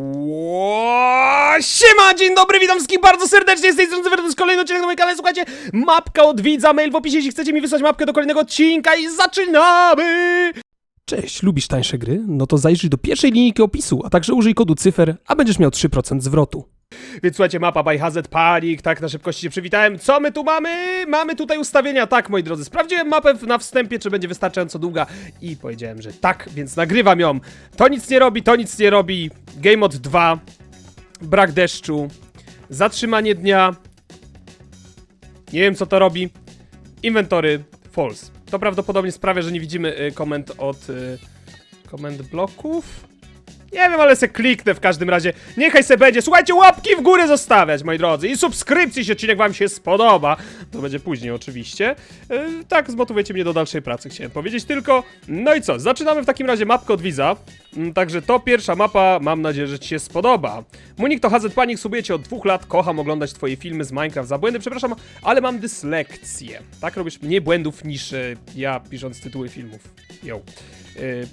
Ło, Siema, dzień dobry, witam wszystkich bardzo serdecznie, z tej jest kolejny odcinek na moim kanale, słuchajcie, mapka od widza, mail w opisie, jeśli chcecie mi wysłać mapkę do kolejnego odcinka i zaczynamy! Cześć, lubisz tańsze gry? No to zajrzyj do pierwszej linijki opisu, a także użyj kodu cyfer, a będziesz miał 3% zwrotu. Więc słuchajcie, mapa by Hazard Panic, tak na szybkości się przywitałem. Co my tu mamy? Mamy tutaj ustawienia, tak moi drodzy. Sprawdziłem mapę na wstępie, czy będzie wystarczająco długa i powiedziałem, że tak, więc nagrywam ją. To nic nie robi, to nic nie robi. Game Mode 2, brak deszczu, zatrzymanie dnia. Nie wiem co to robi. Inwentory false. To prawdopodobnie sprawia, że nie widzimy y, komend od y, komend bloków. Nie wiem, ale se kliknę w każdym razie. Niechaj se będzie. Słuchajcie, łapki w górę zostawiać, moi drodzy. I subskrypcji, jeśli odcinek wam się spodoba. To będzie później oczywiście. Yy, tak, zmotywujecie mnie do dalszej pracy, chciałem powiedzieć tylko. No i co, zaczynamy w takim razie mapkę od widza. Mm, Także to pierwsza mapa, mam nadzieję, że ci się spodoba. Munik to HZ Panik, subujecie od dwóch lat, kocham oglądać twoje filmy z Minecraft za błędy, przepraszam, ale mam dyslekcję. Tak robisz mniej błędów niż e, ja pisząc tytuły filmów. Yo. Yy,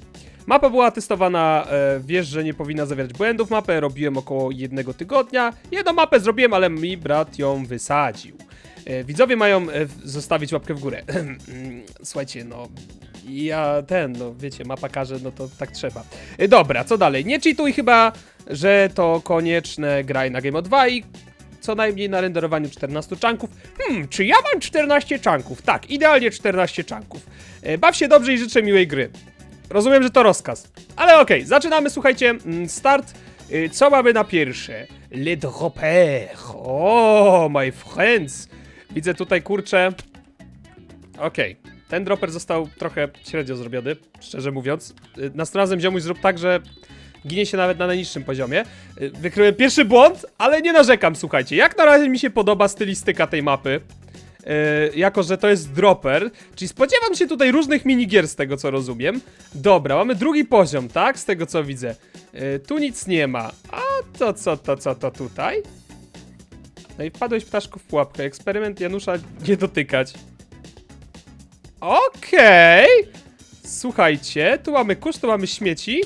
Mapa była testowana, e, wiesz, że nie powinna zawierać błędów. Mapę robiłem około jednego tygodnia. Jedną mapę zrobiłem, ale mi brat ją wysadził. E, widzowie mają e, zostawić łapkę w górę. Słuchajcie, no. Ja ten, no wiecie, mapa każe, no to tak trzeba. E, dobra, co dalej? Nie cheatuj chyba, że to konieczne graj na Game of 2 i co najmniej na renderowaniu 14 czanków. Hmm, czy ja mam 14 czanków? Tak, idealnie 14 czanków. E, baw się dobrze i życzę miłej gry. Rozumiem, że to rozkaz. Ale okej, zaczynamy, słuchajcie, mm, start. Y, Co mamy na pierwsze? Le dropper. O, my friends. Widzę tutaj, kurczę. Okej, ten dropper został trochę średnio zrobiony, szczerze mówiąc. Y, Następnym razem ziomuś zrób tak, że ginie się nawet na najniższym poziomie. Y, Wykryłem pierwszy błąd, ale nie narzekam, słuchajcie. Jak na razie mi się podoba stylistyka tej mapy. Yy, jako, że to jest dropper, czyli spodziewam się tutaj różnych minigier z tego co rozumiem. Dobra, mamy drugi poziom, tak? Z tego co widzę. Yy, tu nic nie ma. A to co, to co, to tutaj? No i wpadłeś ptaszku w pułapkę. Eksperyment Janusza nie dotykać. Okej. Słuchajcie, tu mamy kurz, tu mamy śmieci.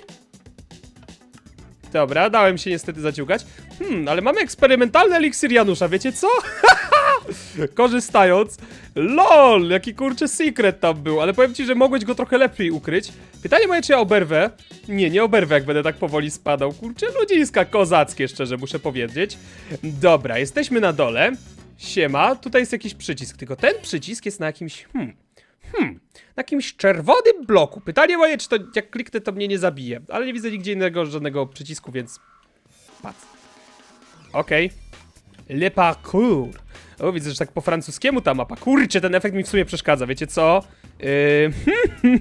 Dobra, dałem się niestety zaciugać. Hmm, ale mamy eksperymentalny eliksir Janusza, wiecie co? korzystając. LOL, jaki kurczę secret tam był, ale powiem ci, że mogłeś go trochę lepiej ukryć. Pytanie moje, czy ja oberwę? Nie, nie oberwę, jak będę tak powoli spadał. Kurczę, ludziska kozackie, szczerze muszę powiedzieć. Dobra, jesteśmy na dole. Siema, tutaj jest jakiś przycisk, tylko ten przycisk jest na jakimś, hmm, hmm, na jakimś czerwonym bloku. Pytanie moje, czy to jak kliknę, to mnie nie zabije, ale nie widzę nigdzie innego żadnego przycisku, więc patrz. Okej. Le parcours. O, widzę, że tak po francuskiemu ta mapa. Kurczę, ten efekt mi w sumie przeszkadza, wiecie co? Yy...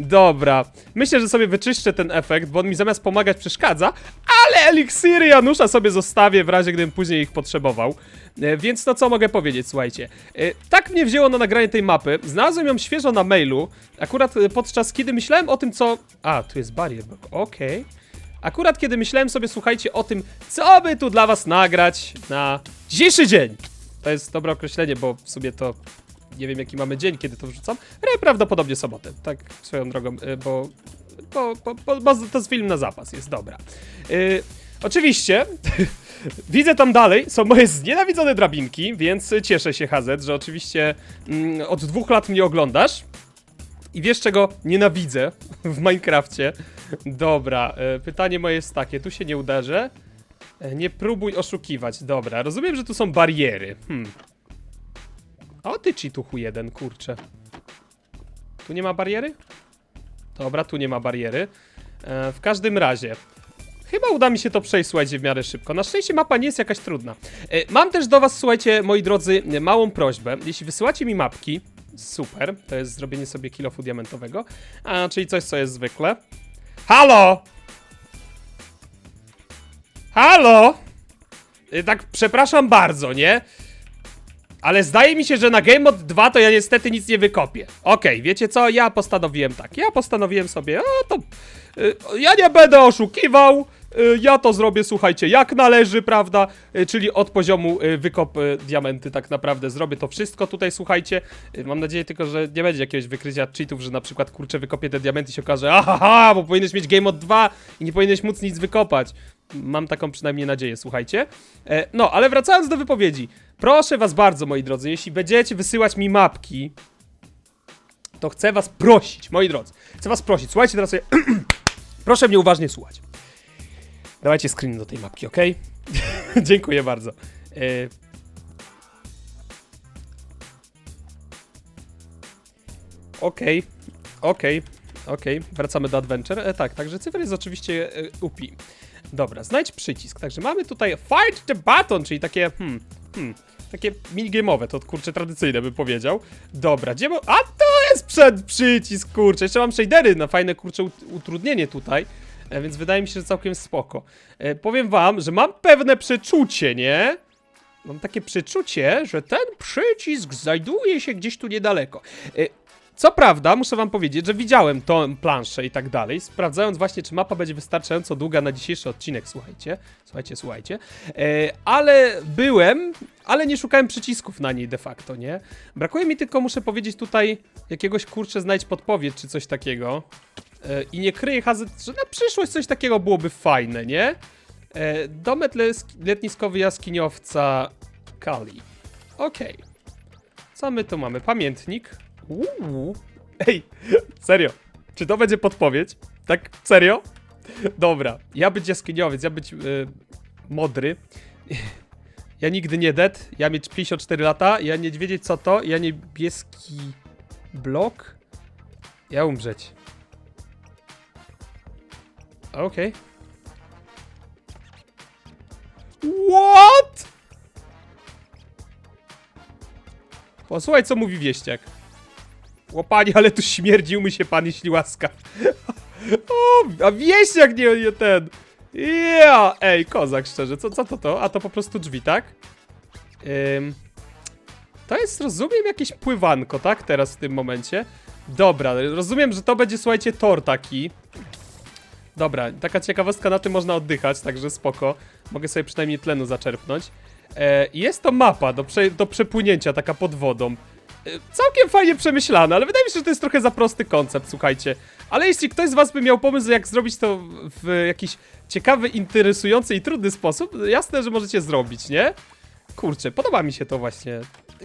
Dobra, myślę, że sobie wyczyszczę ten efekt, bo on mi zamiast pomagać przeszkadza, ale eliksiry Janusza sobie zostawię w razie, gdybym później ich potrzebował. E, więc no co mogę powiedzieć, słuchajcie. E, tak mnie wzięło na nagranie tej mapy, znalazłem ją świeżo na mailu, akurat e, podczas kiedy myślałem o tym, co... A, tu jest barrier block, okej. Akurat kiedy myślałem sobie, słuchajcie, o tym, co by tu dla was nagrać na dzisiejszy dzień. To jest dobre określenie, bo w sumie to nie wiem jaki mamy dzień, kiedy to wrzucam, ale prawdopodobnie sobotę, tak swoją drogą, y, bo, bo, bo, bo, to jest film na zapas, jest dobra. Y, oczywiście, widzę tam dalej, są moje znienawidzone drabinki, więc cieszę się, Hazet, że oczywiście mm, od dwóch lat mnie oglądasz. I wiesz czego nienawidzę w Minecrafcie? Dobra, e, pytanie moje jest takie, tu się nie uderzę. E, Nie próbuj oszukiwać, dobra, rozumiem, że tu są bariery. Hmm. O ty cheatuchu jeden, kurczę. Tu nie ma bariery? Dobra, tu nie ma bariery. E, w każdym razie, Chyba uda mi się to przejść, słuchajcie, w miarę szybko. Na szczęście mapa nie jest jakaś trudna. E, mam też do was, słuchajcie, moi drodzy, małą prośbę. Jeśli wysyłacie mi mapki, super, to jest zrobienie sobie kilofu diamentowego, a, czyli coś, co jest zwykle. Halo! Halo! E, tak, przepraszam bardzo, nie? Ale zdaje mi się, że na Game Mode 2 to ja niestety nic nie wykopię. Okej, wiecie co? Ja postanowiłem tak. Ja postanowiłem sobie, o to. y, ja nie będę oszukiwał. Y, ja to zrobię, słuchajcie, jak należy, prawda? Y, czyli od poziomu y, wykop diamenty tak naprawdę zrobię to wszystko tutaj, słuchajcie. Mam nadzieję tylko, że nie będzie jakiegoś wykrycia cheatów, że na przykład, kurczę, wykopię te diamenty i się okaże, aha, bo powinieneś mieć game od 2 i nie powinieneś móc nic wykopać. Mam taką przynajmniej nadzieję, słuchajcie. E, no, ale wracając do wypowiedzi. Proszę was bardzo, moi drodzy, jeśli będziecie wysyłać mi mapki, to chcę was prosić, moi drodzy. Chcę was prosić, słuchajcie teraz sobie. Proszę mnie uważnie słuchać. Dawajcie screen do tej mapki, ok? Dziękuję bardzo. Okej, okej, okej. Wracamy do Adventure. E, tak, także cyfr jest oczywiście e, UP. Dobra, znajdź przycisk. Także mamy tutaj Fight the Button, czyli takie, hmm, hmm, takie minigame'owe, to kurczę tradycyjne bym powiedział. Dobra, gdzie A to jest przed przycisk, kurczę. Jeszcze mam shadery na fajne, kurczę, ut- utrudnienie tutaj. E, więc wydaje mi się, że całkiem spoko. E, powiem wam, że mam pewne przeczucie, nie? Mam takie przeczucie, że ten przycisk znajduje się gdzieś tu niedaleko. E, co prawda, muszę wam powiedzieć, że widziałem tą planszę i tak dalej, sprawdzając właśnie, czy mapa będzie wystarczająco długa na dzisiejszy odcinek, słuchajcie, słuchajcie, słuchajcie, e, ale byłem, ale nie szukałem przycisków na niej de facto, nie? Brakuje mi tylko, muszę powiedzieć tutaj, jakiegoś kurczę znajdź podpowiedź, czy coś takiego i nie kryję hazard, że na przyszłość coś takiego byłoby fajne, nie? E, domet letniskowy jaskiniowca Kali. Okej. Co my tu mamy? Pamiętnik. Uuu. Ej, serio. Czy to będzie podpowiedź? Tak, serio? Dobra, ja być jaskiniowiec, ja być y, modry. Ja nigdy nie dead, ja mieć 54 lata, ja nie wiedzieć co to, ja niebieski blok. Ja umrzeć. Okej. What? Posłuchaj, co mówi wieściak. Łopanie, ale tu śmierdził mi się pan, jeśli łaskaw. o, a wieściak nie, nie ten. Ja, ej, kozak, szczerze, co, co to to? A to po prostu drzwi, tak? Ym, to jest, rozumiem, jakieś pływanko, tak? Teraz w tym momencie. Dobra, rozumiem, że to będzie, słuchajcie, tor taki. Dobra, taka ciekawostka, na tym można oddychać, także spoko. Mogę sobie przynajmniej tlenu zaczerpnąć. E, jest to mapa do, prze, do przepłynięcia, taka pod wodą. E, całkiem fajnie przemyślane, ale wydaje mi się, że to jest trochę za prosty koncept, słuchajcie. Ale jeśli ktoś z was by miał pomysł, jak zrobić to w jakiś ciekawy, interesujący i trudny sposób, jasne, że możecie zrobić, nie? Kurczę, podoba mi się to właśnie.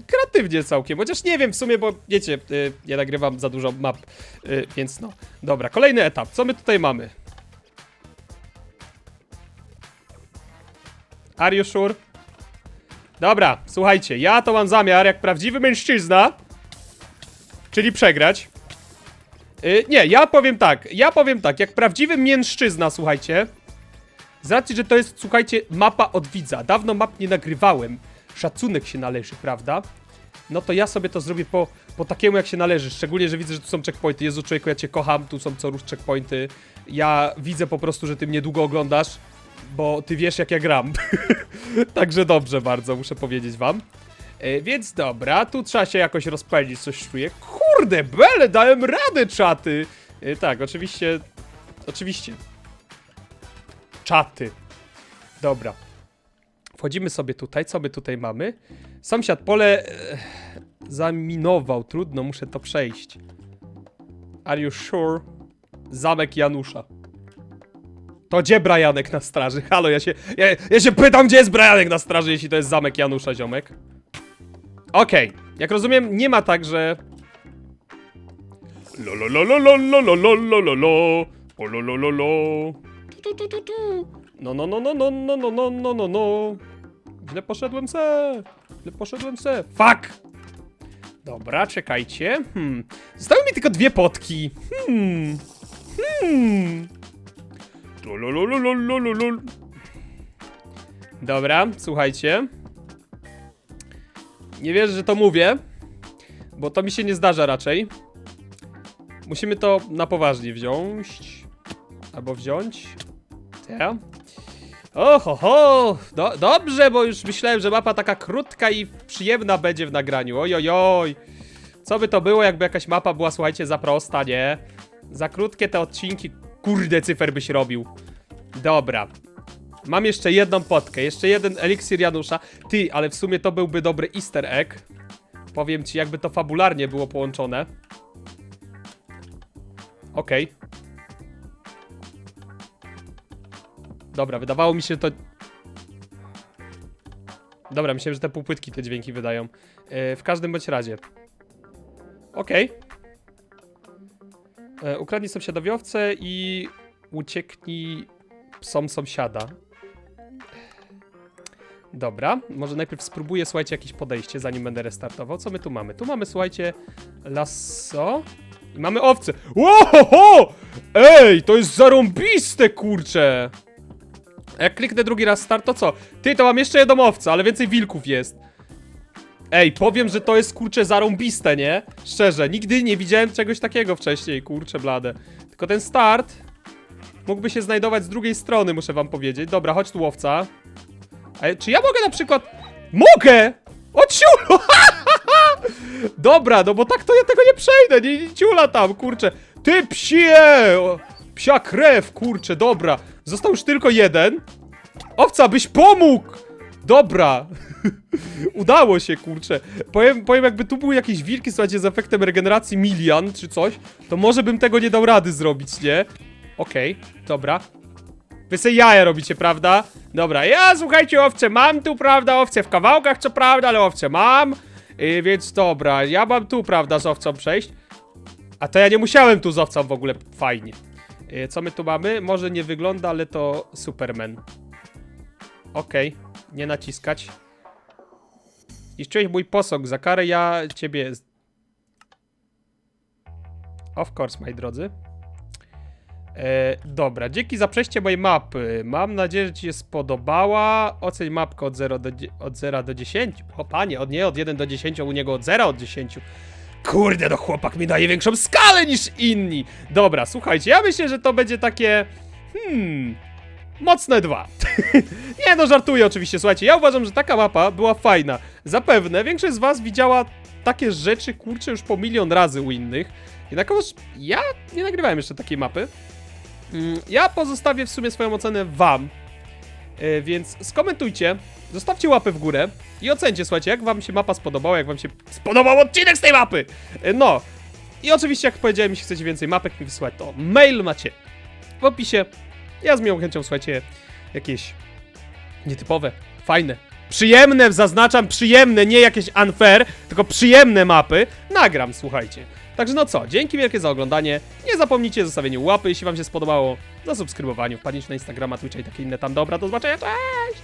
Kreatywnie całkiem, chociaż nie wiem w sumie, bo wiecie, y, nie nagrywam za dużo map, y, więc no. Dobra, kolejny etap. Co my tutaj mamy? Are you sure? Dobra, słuchajcie, ja to mam zamiar, jak prawdziwy mężczyzna, czyli przegrać. Y, nie, ja powiem tak, ja powiem tak, jak prawdziwy mężczyzna, słuchajcie, z racji, że to jest, słuchajcie, mapa od widza, dawno map nie nagrywałem, szacunek się należy, prawda? No to ja sobie to zrobię po, po takiemu, jak się należy, szczególnie, że widzę, że tu są checkpointy. Jezu, człowieku, ja cię kocham, tu są co rusz checkpointy. Ja widzę po prostu, że ty mnie długo oglądasz, bo ty wiesz, jak ja gram. Także dobrze bardzo, muszę powiedzieć wam. E, więc dobra, tu trzeba się jakoś rozpędzić, coś czuję. Kurde, bele, dałem radę, czaty! E, tak, oczywiście, oczywiście. Czaty. Dobra. Wchodzimy sobie tutaj, co my tutaj mamy? Sąsiad pole e, zaminował, trudno, muszę to przejść. Are you sure? Zamek Janusza. To gdzie Brajanek na straży? Halo, ja się, ja, ja się pytam, gdzie jest Brajanek na straży, jeśli to jest zamek Janusza, ziomek. Okej, jak rozumiem, nie ma tak, że... No no no no no no no no no no no źle poszedłem se źle poszedłem se fuck dobra czekajcie hmm zostały mi tylko dwie potki hmm hmm Dobra, słuchajcie. Nie wierzę, że to mówię, bo to mi się nie zdarza raczej. Musimy to na poważnie wziąć. Albo wziąć. Ja. Oho, ho. Do, dobrze, bo już myślałem, że mapa taka krótka i przyjemna będzie w nagraniu. Oj, oj, oj. Co by to było, jakby jakaś mapa była, słuchajcie, za prosta, nie? Za krótkie te odcinki. Kurde, cyfer byś robił. Dobra. Mam jeszcze jedną potkę, jeszcze jeden eliksir Janusza. Ty, ale w sumie to byłby dobry easter egg. Powiem ci, jakby to fabularnie było połączone. Okej. Dobra, wydawało mi się to... Dobra, myślałem, że te półpłytki te dźwięki wydają. Yy, w każdym bądź razie. Okej. E, Ukradnij sąsiadowi owce i ucieknij psom sąsiada. Dobra, może najpierw spróbuję, słuchajcie, jakieś podejście, zanim będę restartował. Co my tu mamy? Tu mamy, słuchajcie, lasso i mamy owce. Łohoho! Ej, to jest zarąbiste, kurcze! Jak kliknę drugi raz start, to co? Ty, to mam jeszcze jedną owcę, ale więcej wilków jest. Ej, powiem, że to jest, kurcze, zarąbiste, nie? Szczerze, nigdy nie widziałem czegoś takiego wcześniej, kurcze blade. Tylko ten start mógłby się znajdować z drugiej strony, muszę wam powiedzieć. Dobra, chodź tu łowca. A czy ja mogę na przykład... Mogę! O ciulu! Dobra, no bo tak to ja tego nie przejdę, nie, nie ciula tam, kurczę. Ty psie! Psia krew, kurczę, dobra. Został już tylko jeden. Owca, byś pomógł! Dobra. Udało się, kurczę. Powiem, powiem, jakby tu były jakieś wilki, słuchajcie, z efektem regeneracji milion czy coś, to może bym tego nie dał rady zrobić, nie? Okej, dobra. Wy se jaja robicie, prawda? Dobra, ja słuchajcie, owce mam tu, prawda? Owce w kawałkach, co prawda, ale owce mam. Yy, więc dobra, ja mam tu, prawda, z owcą przejść. A to ja nie musiałem tu z owcą w ogóle, fajnie. Yy, co my tu mamy? Może nie wygląda, ale to Superman. Okej, nie naciskać. Zniszczyłeś mój posąg, za karę ja ciebie... Of course, moi drodzy. E, dobra, dzięki za przejście mojej mapy. Mam nadzieję, że ci się spodobała. Oceń mapkę od 0 do, dzie- od 0 do 10. O panie, od nie od 1 do 10, a u niego od 0 od 10. Kurde, no chłopak mi daje większą skalę niż inni. Dobra, słuchajcie, ja myślę, że to będzie takie... Hmm... Mocne dwa. nie no, żartuję oczywiście, słuchajcie, ja uważam, że taka mapa była fajna. Zapewne większość z was widziała takie rzeczy, kurczę, już po milion razy u innych. Jednakowoż ja nie nagrywałem jeszcze takiej mapy. Mm, Ja pozostawię w sumie swoją ocenę wam. E, Więc skomentujcie, zostawcie łapę w górę i ocencie, słuchajcie, jak wam się mapa spodobała, jak wam się spodobał odcinek z tej mapy. E, No. I oczywiście, jak powiedziałem, jeśli chcecie więcej mapek mi wysłać, to mail macie w opisie. Ja z miłą chęcią, słuchajcie, jakieś nietypowe, fajne, przyjemne, zaznaczam przyjemne, nie jakieś unfair, tylko przyjemne mapy nagram, słuchajcie. Także no co, dzięki wielkie za oglądanie. Nie zapomnijcie o zostawieniu łapy, jeśli wam się spodobało, zasubskrybowaniu, wpadnijcie na Instagrama, Twitcha i takie inne tam dobra. Do zobaczenia, cześć!